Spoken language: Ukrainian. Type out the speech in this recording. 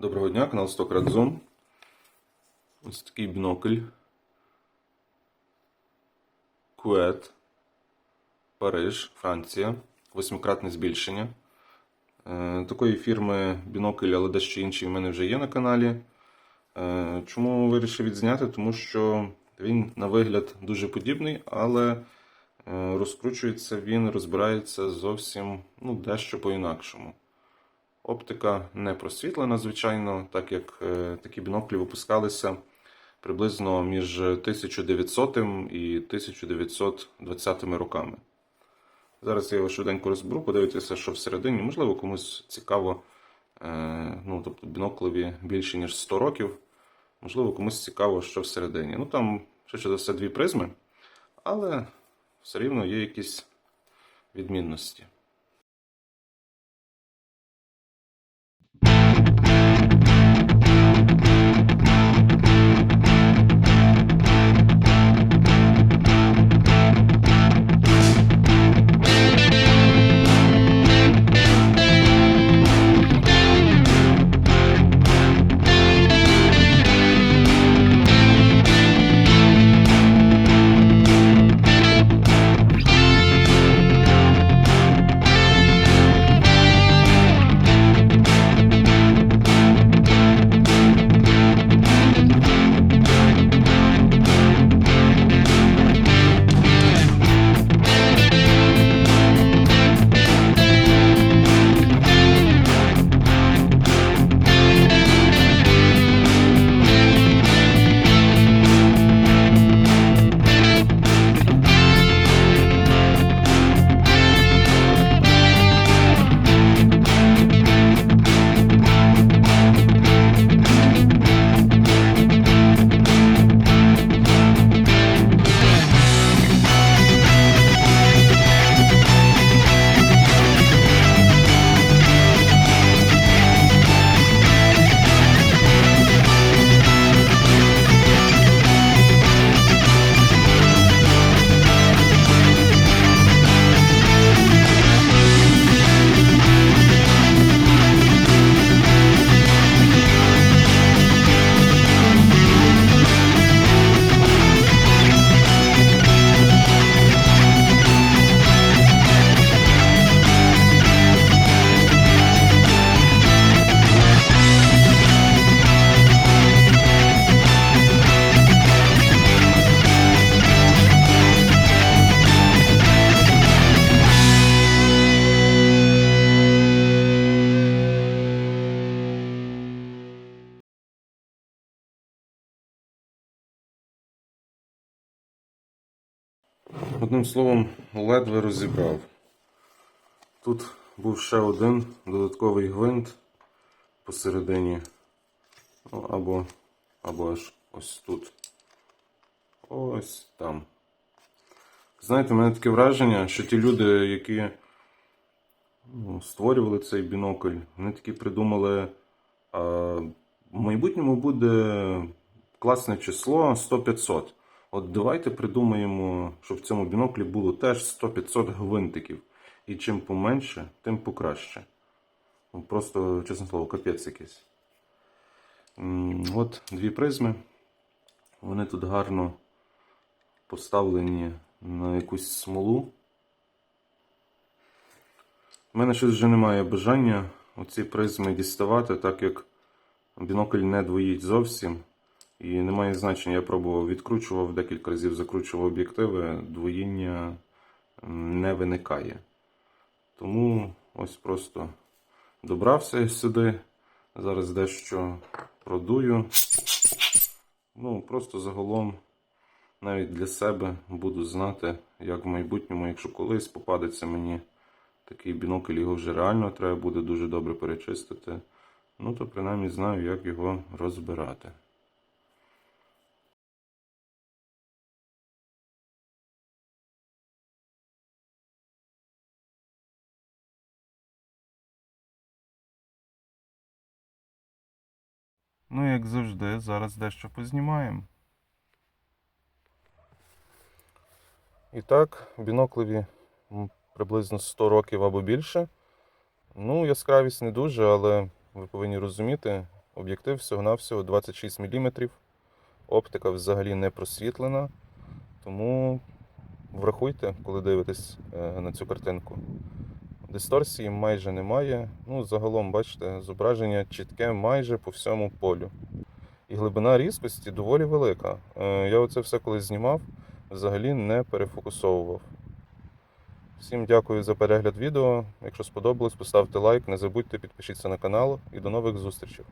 Доброго дня, канал Зон. Ось такий бінокль. Кует. Париж, Франція. Восьмикратне збільшення. Е, Такої фірми бінокль, але дещо інший в мене вже є на каналі. Е, Чому вирішив відзняти? Тому що він на вигляд дуже подібний, але е, розкручується він, розбирається зовсім ну, дещо по-інакшому. Оптика не просвітлена, звичайно, так як е, такі біноклі випускалися приблизно між 1900 і 1920 роками. Зараз я його швиденько розберу, подивитися, що всередині. Можливо, комусь цікаво, е, ну, тобто біноклеві більше, ніж 100 років. Можливо, комусь цікаво, що всередині. Ну, там, швидше за все, дві призми, але все рівно є якісь відмінності. Одним словом, ледве розібрав. Тут був ще один додатковий гвинт посередині. Ну, або, або аж ось тут. Ось там. Знаєте, в мене таке враження, що ті люди, які ну, створювали цей бінокль, вони такі придумали. А, в майбутньому буде класне число 100-500. От давайте придумаємо, щоб в цьому біноклі було теж 100-500 гвинтиків. І чим поменше, тим покраще. Ну, Просто, чесне слово, капець якийсь. От дві призми. Вони тут гарно поставлені на якусь смолу. У мене щось вже немає бажання оці призми діставати, так як бінокль не двоїть зовсім. І немає значення, я пробував, відкручував декілька разів, закручував об'єктиви, двоїння не виникає. Тому ось просто добрався сюди. Зараз дещо продую. Ну, просто загалом, навіть для себе буду знати, як в майбутньому, якщо колись попадеться мені такий бінокль, його вже реально треба буде дуже добре перечистити. Ну, то принаймні знаю, як його розбирати. Ну, як завжди, зараз дещо познімаємо. І так, біноклеві приблизно 100 років або більше. Ну, яскравість не дуже, але ви повинні розуміти, Об'єктив всього-навсього 26 мм. Оптика взагалі не просвітлена. Тому врахуйте, коли дивитесь е, на цю картинку. Дисторсії майже немає. Ну, загалом, бачите, зображення чітке майже по всьому полю. І глибина різкості доволі велика. Е, Я оце все коли знімав, взагалі не перефокусовував. Всім дякую за перегляд відео. Якщо сподобалось, поставте лайк, не забудьте підпишіться на канал і до нових зустрічей.